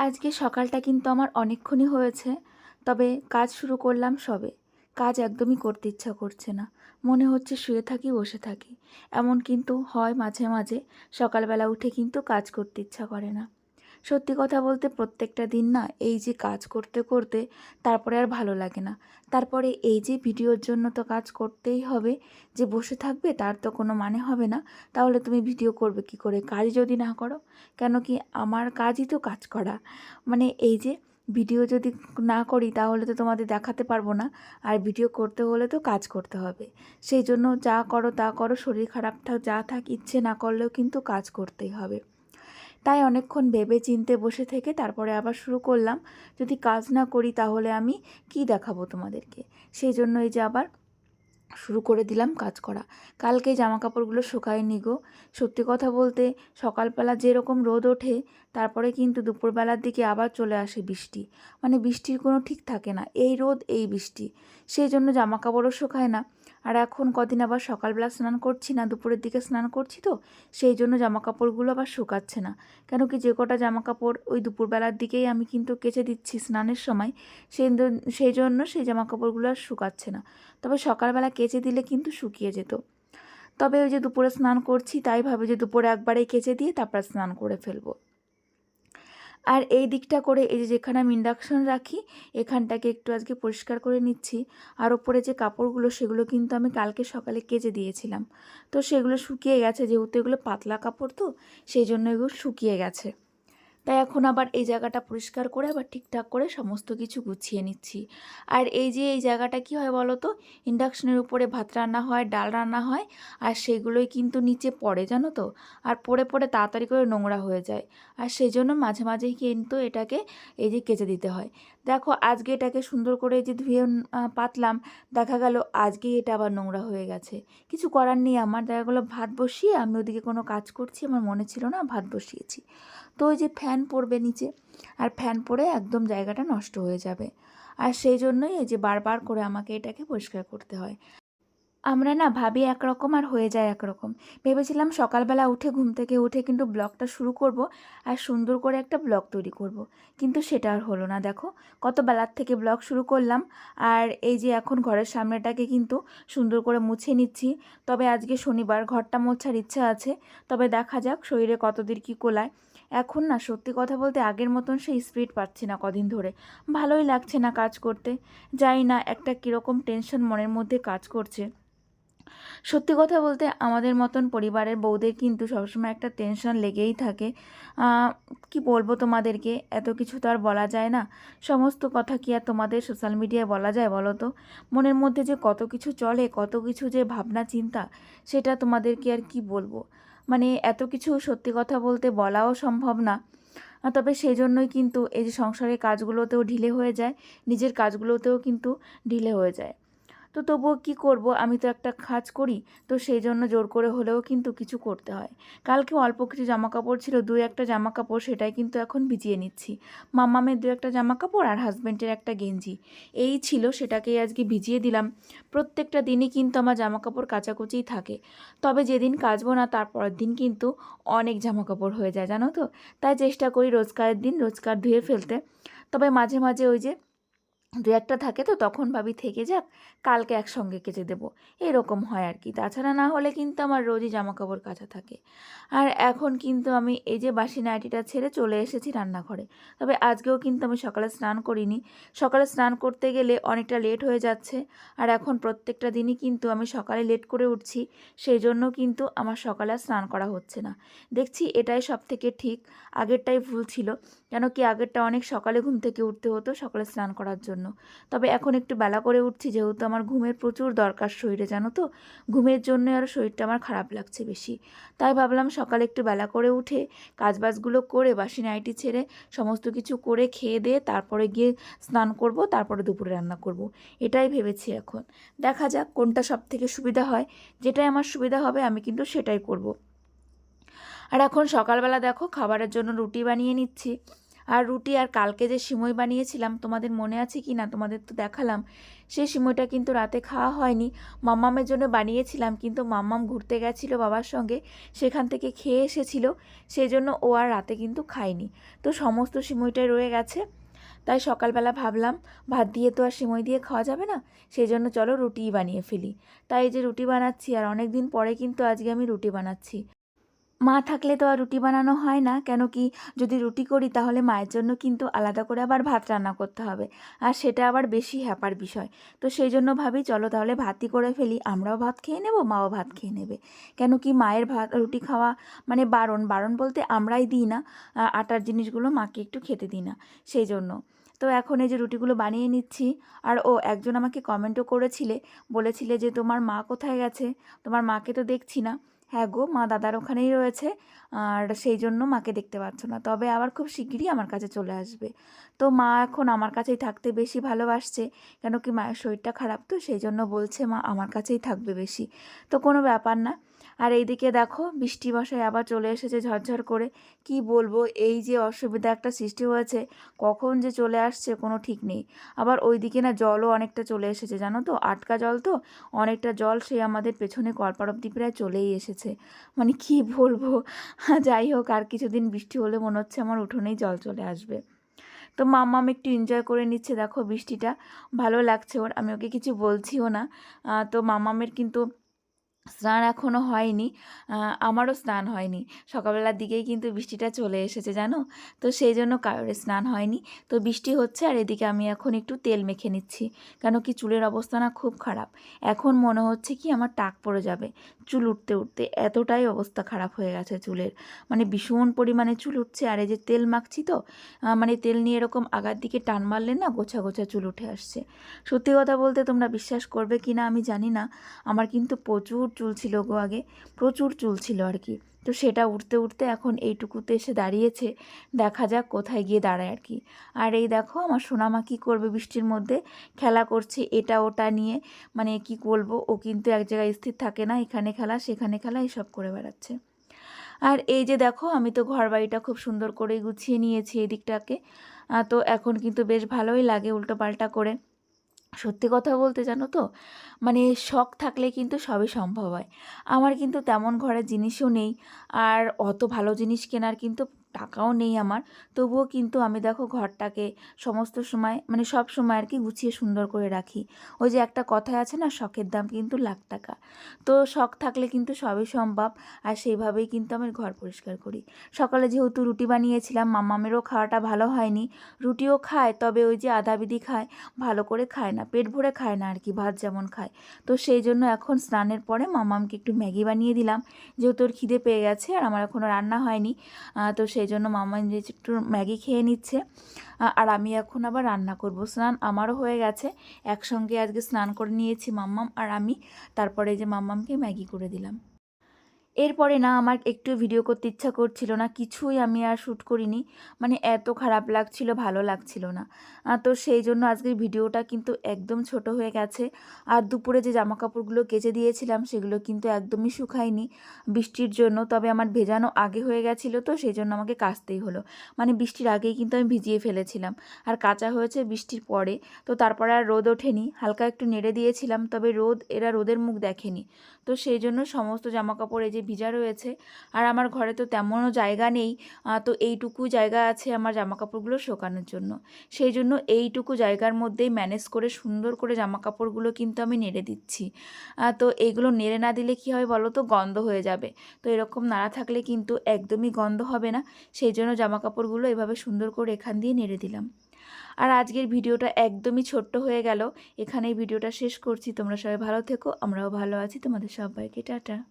আজকে সকালটা কিন্তু আমার অনেকক্ষণই হয়েছে, তবে কাজ শুরু করলাম সবে। কাজ একদমই করতে ইচ্ছা করছে না। মনে হচ্ছে শুয়ে থাকি, বসে থাকি। এমন কিন্তু হয় মাঝে মাঝে। সকালবেলা উঠে কিন্তু কাজ করতে ইচ্ছা করে না। সত্যি কথা বলতে প্রত্যেকটা দিন না এই যে কাজ করতে করতে তারপরে আর ভালো লাগে না। তারপরে এই যে ভিডিওর জন্য তো কাজ করতেই হবে, যে বসে থাকবে তার তো কোনো মানে হবে না। তাহলে তুমি ভিডিও করবে কি করে? কাজ যদি না করো, কেন কি আমার কাজই তো কাজ করা। মানে এই যে ভিডিও যদি না করি তাহলে তো তোমাদের দেখাতে পারব না, আর ভিডিও করতে হলে তো কাজ করতে হবে। সেই জন্য যা করো তা করো, শরীর খারাপ থাক যা থাক ইচ্ছে না করলেও কিন্তু কাজ করতেই হবে। তাই অনেকক্ষণ ভেবে চিনতে বসে থেকে তারপরে আবার শুরু করলাম। যদি কাজ না করি তাহলে আমি কি দেখাবো তোমাদেরকে? সেই জন্য এই যে আবার শুরু করে দিলাম কাজ করা। কালকে জামা কাপড়গুলো শুকায়নি গো। সত্যি কথা বলতে সকালবেলা যেরকম রোদ ওঠে তারপরে কিন্তু দুপুরবেলার দিকে আবার চলে আসে বৃষ্টি। মানে বৃষ্টির কোনো ঠিক থাকে না। এই রোদ, এই বৃষ্টি। সেই জন্য জামা কাপড়ও শুকায় না। আর এখন কদিন আবার সকালবেলা স্নান করছি না, দুপুরের দিকে স্নান করছি তো, সেই জন্য জামা কাপড়গুলো আবার শুকাচ্ছে না। কেন কি যে কটা জামা কাপড় ওই দুপুরবেলার দিকেই আমি কিন্তু কেচে দিচ্ছি স্নানের সময়। সেই সেই জন্য সেই জামা কাপড়গুলো আর শুকাচ্ছে না। তবে সকালবেলা কেচে দিলে কিন্তু শুকিয়ে যেত। তবে ওই যে দুপুরে স্নান করছি, তাই ভাবে যে দুপুরে একবারেই কেচে দিয়ে তারপর স্নান করে ফেলব। আর এই দিকটা করে এই যে যেখানে আমি ইন্ডাকশান রাখি, এখানটাকে একটু আজকে পরিষ্কার করে নিচ্ছি। আর ওপরে যে কাপড়গুলো, সেগুলো কিন্তু আমি কালকে সকালে কেজে দিয়েছিলাম। তো সেগুলো শুকিয়ে গেছে, যেহেতু এগুলো পাতলা কাপড় তো, সেই জন্য এগুলো শুকিয়ে গেছে। তাই এখন আবার এই জায়গাটা পরিষ্কার করে আবার ঠিকঠাক করে সমস্ত কিছু গুছিয়ে নিচ্ছি। আর এই যে এই জায়গাটা কি হয় বলো তো? ইন্ডাকশনের উপরে ভাত রান্না হয়, ডাল রান্না হয়, আর সেগুলোই কিন্তু নিচে পড়ে, জানো তো? আর পড়ে পড়ে তাড়াতাড়ি করে নোংরা হয়ে যায়। আর সেই জন্য মাঝে মাঝেই কিন্তু এটাকে এই যে কেচে দিতে হয়। দেখো, আজকে এটাকে সুন্দর করে যে ধুয়ে পাতলাম, দেখা গেল আজকেই এটা আবার নোংরা হয়ে গেছে। কিছু করার নেই আমার, দেখা গেলো ভাত বসিয়ে আমি ওদিকে কোনো কাজ করছি, আমার মনে ছিল না ভাত বসিয়েছি। তো ওই যে ফ্যান পড়বে নিচে, আর ফ্যান পড়ে একদম জায়গাটা নষ্ট হয়ে যাবে। আর সেই জন্যই এই যে বারবার করে আমাকে এটাকে পরিষ্কার করতে হয়। আমরা না ভাবি একরকম আর হয়ে যায় একরকম। ভেবেছিলাম সকালবেলা উঠে ঘুম থেকে উঠে কিন্তু ব্লগটা শুরু করব আর সুন্দর করে একটা ব্লগ তৈরি করব। কিন্তু সেটা আর হলো না, দেখো। কত বেলার থেকে ব্লগ শুরু করলাম আর এই যে এখন ঘরের সামনেটাকে কিন্তু সুন্দর করে মুছে নিচ্ছি। তবে আজকে শনিবার, ঘরটা মোছার ইচ্ছা আছে। তবে দেখা যাক শরীরে কতদূর কী কোলায়। এখন না সত্যি কথা বলতে আগের মতন সেই স্পিড পাচ্ছি না কদিন ধরে। ভালোই লাগছে না কাজ করতে। জানি না একটা কীরকম টেনশন মনের মধ্যে কাজ করছে। সত্যি কথা বলতে আমাদের মতন পরিবারের বউদের কিন্তু সবসময় একটা টেনশন লেগেই থাকে। কি বলব তোমাদেরকে? এত কিছু তো আর বলা যায় না। সমস্ত কথা কি আর তোমাদের সোশ্যাল মিডিয়ায় বলা যায় বলো তো? মনের মধ্যে যে কত কিছু চলে, কত কিছু যে ভাবনা, চিন্তা, সেটা তোমাদেরকে আর কি বলব? মানে এত কিছু সত্যি কথা বলতে বলাও সম্ভব না। তবে সেই জন্যই কিন্তু এই যে সংসারের কাজগুলোতেও ঢিলে হয়ে যায়, নিজের কাজগুলোতেও কিন্তু ঢিলে হয়ে যায়। তো তবুও কি করব? আমি তো একটা কাজ করি, তো সেই জন্য জোর করে হলেও কিন্তু কিছু করতে হয়। কালকে অল্প কিছু জামা কাপড় ছিল, দু একটা জামা কাপড় সেটাই কিন্তু এখন ভিজিয়ে নিচ্ছি। মাম্মামের দু একটা জামা কাপড় আর হাজব্যান্ডের একটা গেঞ্জি। এই ছিল, সেটাকেই আজকে ভিজিয়ে দিলাম। প্রত্যেকটা দিনই কিন্তু আমার জামা কাপড় কাচাকুচিই থাকে। তবে যেদিন কাচবো না তারপরের দিন কিন্তু অনেক জামা কাপড় হয়ে যায়, জানো তো? তাই চেষ্টা করি রোজকারের দিন রোজকার ধুয়ে ফেলতে। তবে মাঝে মাঝে ওই যে দু একটা থাকে তো তখন ভাবি থেকে যাক, কালকে একসঙ্গে কেচে দেবো। এরকম হয় আর কি। তাছাড়া না হলে কিন্তু আমার রোজই জামা কাপড় কাচা থাকে। আর এখন কিন্তু আমি এই যে বাসি নাইটিটা ছেড়ে চলে এসেছি রান্নাঘরে। তবে আজকেও কিন্তু আমি সকালে স্নান করিনি। সকালে স্নান করতে গেলে অনেকটা লেট হয়ে যাচ্ছে। আর এখন প্রত্যেকটা দিনই কিন্তু আমি সকালে লেট করে উঠছি। সেই জন্য কিন্তু আমার সকালে স্নান করা হচ্ছে না। দেখছি এটাই সব থেকে ঠিক। আগেরটাই ভুল ছিল। কেন কি আগেরটা অনেক সকালে ঘুম থেকে উঠতে হতো সকালে স্নান করার জন্য। তবে এখন একটু বেলা করে উঠছি, যেহেতু আমার ঘুমের প্রচুর দরকার শরীরে, জানো তো? ঘুমের জন্য আর শরীরটা আমার খারাপ লাগছে বেশি। তাই ভাবলাম সকালে একটু বেলা করে উঠে কাজবাজগুলো করে, বাসি নাইটি ছেড়ে সমস্ত কিছু করে খেয়ে দিয়ে তারপরে গিয়ে স্নান করব, তারপরে দুপুরে রান্না করব। এটাই ভেবেছি এখন। দেখা যাক কোনটা সব থেকে সুবিধা হয়। যেটাই আমার সুবিধা হবে আমি কিন্তু সেটাই করব। আর এখন সকালবেলা দেখো খাবারের জন্য রুটি বানিয়ে নিচ্ছি। আর রুটি আর কালকে যে সিমই বানিয়েছিলাম, তোমাদের মনে আছে কি না? তোমাদের তো দেখালাম। সেই সিমইটা কিন্তু রাতে খাওয়া হয়নি। মাম্মামের জন্য বানিয়েছিলাম, কিন্তু মাম্মাম ঘুরতে গেছিল বাবার সঙ্গে। সেখান থেকে খেয়ে এসেছিল। সেই জন্য ও আর রাতে কিন্তু খায়নি। তো সমস্ত সিমইটাই রয়ে গেছে। তাই সকালবেলা ভাবলাম, ভাত দিয়ে তো আর সিমই দিয়ে খাওয়া যাবে না। সেই জন্য চলো রুটিই বানিয়ে ফেলি। তাই যে রুটি বানাচ্ছি, আর অনেক দিন পরে কিন্তু আজকে আমি রুটি বানাচ্ছি। মা থাকলে তো আর রুটি বানানো হয় না। কেন কি যদি রুটি করি তাহলে মায়ের জন্য কিন্তু আলাদা করে আবার ভাত রান্না করতে হবে। আর সেটা আবার বেশি হ্যাপার বিষয়। তো সেই জন্য ভাবি, চলো তাহলে ভাতই করে ফেলি। আমরাও ভাত খেয়ে নেব, মাও ভাত খেয়ে নেবে। কেন কি মায়ের ভাত, রুটি খাওয়া মানে বারণ। বারণ বলতে আমরাই দিই না। আটার জিনিসগুলো মাকে একটু খেতে দিই না। সেই জন্য। তো এখন এই যে রুটিগুলো বানিয়ে নিচ্ছি। আর ও একজন আমাকে কমেন্টও করেছিলে। বলেছিলে যে তোমার মা কোথায় গেছে? তোমার মাকে তো দেখছি না। হ্যাঁ গো, মা দাদার ওখানেই রয়েছে। আর সেই জন্য মাকে দেখতে পাচ্ছ না। তবে আবার খুব শিগগিরই আমার কাছে চলে আসবে। তো মা এখন আমার কাছেই থাকতে বেশি ভালোবাসছে। কেন কি মায়ের শরীরটা খারাপ তো, সেই জন্য বলছে মা আমার কাছেই থাকবে বেশি। তো কোনো ব্যাপার না। আর এইদিকে দেখো বৃষ্টি বসায় আবার চলে এসেছে ঝরঝর করে। কি বলব, এই যে অসুবিধা একটা সৃষ্টি হয়েছে, কখন যে চলে আসছে কোনো ঠিক নেই। আবার ওইদিকে না জলও অনেকটা চলে এসেছে, জানো তো? আটকা জল তো? অনেকটা জল সে আমাদের পেছনে কলপার অব্দি প্রায় চলেই এসেছে। মানে কি বলব? যাই হোক, আর কিছুদিন বৃষ্টি হলে মনে হচ্ছে আমার উঠোনেই জল চলে আসবে। তো মাম্মাম একটু এনজয় করে নিচ্ছে, দেখো বৃষ্টিটা। ভালো লাগছে ওর, আমি ওকে কিছু বলছিও না। তো মাম্মামের কিন্তু স্নান এখনও হয়নি। আমারও স্নান হয়নি। সকালবেলার দিকেই কিন্তু বৃষ্টিটা চলে এসেছে, জানো? তো সেই জন্য কারোর স্নান হয়নি। তো বৃষ্টি হচ্ছে আর এদিকে আমি এখন একটু তেল মেখে নিচ্ছি। কেন কি চুলের অবস্থা না খুব খারাপ। এখন মনে হচ্ছে কি আমার টাক পড়ে যাবে। চুল উঠতে উঠতে এতটাই অবস্থা খারাপ হয়ে গেছে চুলের। মানে ভীষণ পরিমাণে চুল উঠছে আর এই যে তেল মাখছি তো মানে তেল নিয়ে এরকম আগার দিকে টান মারলে না গোছা গোছা চুল উঠে আসছে। সত্যি কথা বলতে তোমরা বিশ্বাস করবে কি না আমি জানি না। আমার কিন্তু প্রচুর চুল ছিল গো আগে, প্রচুর চুল ছিল আর কি। তো সেটা উঠতে উঠতে এখন এইটুকুতে এসে দাঁড়িয়েছে, দেখা যাক কোথায় গিয়ে দাঁড়ায় আর কি। আর এই দেখো আমার সোনামা কী করবে বৃষ্টির মধ্যে, খেলা করছে এটা ওটা নিয়ে মানে কি বলব, ও কিন্তু এক জায়গায় স্থির থাকে না, এখানে খেলা, সেখানে খেলা, এসব করে বেড়াচ্ছে। আর এই যে দেখো আমি তো ঘর বাড়িটা খুব সুন্দর করে গুছিয়ে নিয়েছি এদিকটাকে তো এখন কিন্তু বেশ ভালোই লাগে উল্টো পাল্টা করে। সত্যি কথা বলতে জানো তো? মানে শখ থাকলে কিন্তু সবই সম্ভব হয়। আমার কিন্তু তেমন ঘরের জিনিসও নেই। আর অত ভালো জিনিস কেনার কিন্তু টাকাও নেই আমার। তবুও কিন্তু আমি দেখো ঘরটাকে সমস্ত সময় মানে সব সময় আর কি গুছিয়ে সুন্দর করে রাখি। ওই যে একটা কথায় আছে না, শখের দাম কিন্তু লাখ টাকা। তো শখ থাকলে কিন্তু সবই সম্ভব, আর সেইভাবেই কিন্তু আমি ঘর পরিষ্কার করি। সকালে যেহেতু রুটি বানিয়েছিলাম, মামামেরও খাওয়াটা ভালো হয়নি। রুটিও খায়, তবে ওই যে আধা বিধি খায়, ভালো করে খায় না, পেট ভরে খায় না আর কি, ভাত যেমন খায়। তো সেই জন্য এখন স্নানের পরে মামামকে একটু ম্যাগি বানিয়ে দিলাম। যেহেতু ওর খিদে পেয়ে গেছে, আর আমার এখনও রান্না হয়নি তো সেই জন্য মামা একটু ম্যাগি খেয়ে নিচ্ছে। আর আমি এখন আবার রান্না করব। স্নান আমারও হয়ে গেছে। একসঙ্গে আজকে স্নান করে নিয়েছি মাম্মাম আর আমি। তারপরে যে মাম্মামকে ম্যাগি করে দিলাম। এরপরে না আমার একটু ভিডিও করতে ইচ্ছা করছিল না, কিছুই আমি আর শ্যুট করিনি। মানে এত খারাপ লাগছিল, ভালো লাগছিল না। তো সেই জন্য আজকের ভিডিওটা কিন্তু একদম ছোট হয়ে গেছে। আর দুপুরে যে জামা কাপড়গুলো কেচে দিয়েছিলাম, সেগুলো কিন্তু একদমই শুকায়নি বৃষ্টির জন্য। তবে আমার ভেজানো আগে হয়ে গেছিল, তো সেই জন্য আমাকে কাচতেই হলো। মানে বৃষ্টির আগেই কিন্তু আমি ভিজিয়ে ফেলেছিলাম। আর কাঁচা হয়েছে বৃষ্টির পরে। তো তারপরে আর রোদ ওঠেনি, হালকা একটু নেড়ে দিয়েছিলাম, তবে রোদ, এরা রোদের মুখ দেখেনি। তো সেই জন্য সমস্ত জামা কাপড় এই যে ভিজা রয়েছে। আর আমার ঘরে তো তেমনও জায়গা নেই। তো এইটুকু জায়গা আছে আমার জামা কাপড়গুলো শোকানোর জন্য। সেই জন্য এইটুকু জায়গার মধ্যেই ম্যানেজ করে সুন্দর করে জামা কাপড়গুলো কিন্তু আমি নেড়ে দিচ্ছি। তো এইগুলো নেড়ে না দিলে কী হয় বলো তো? গন্ধ হয়ে যাবে। তো এরকম নাড়া থাকলে কিন্তু একদমই গন্ধ হবে না। সেই জন্য জামা কাপড়গুলো এভাবে সুন্দর করে এখান দিয়ে নেড়ে দিলাম। আর আজকের ভিডিওটা একদমই ছোট্ট হয়ে গেল। এখানেই ভিডিওটা শেষ করছি। তোমরা সবাই ভালো থেকো, আমরাও ভালো আছি। তোমাদের সবাইকে টাটা।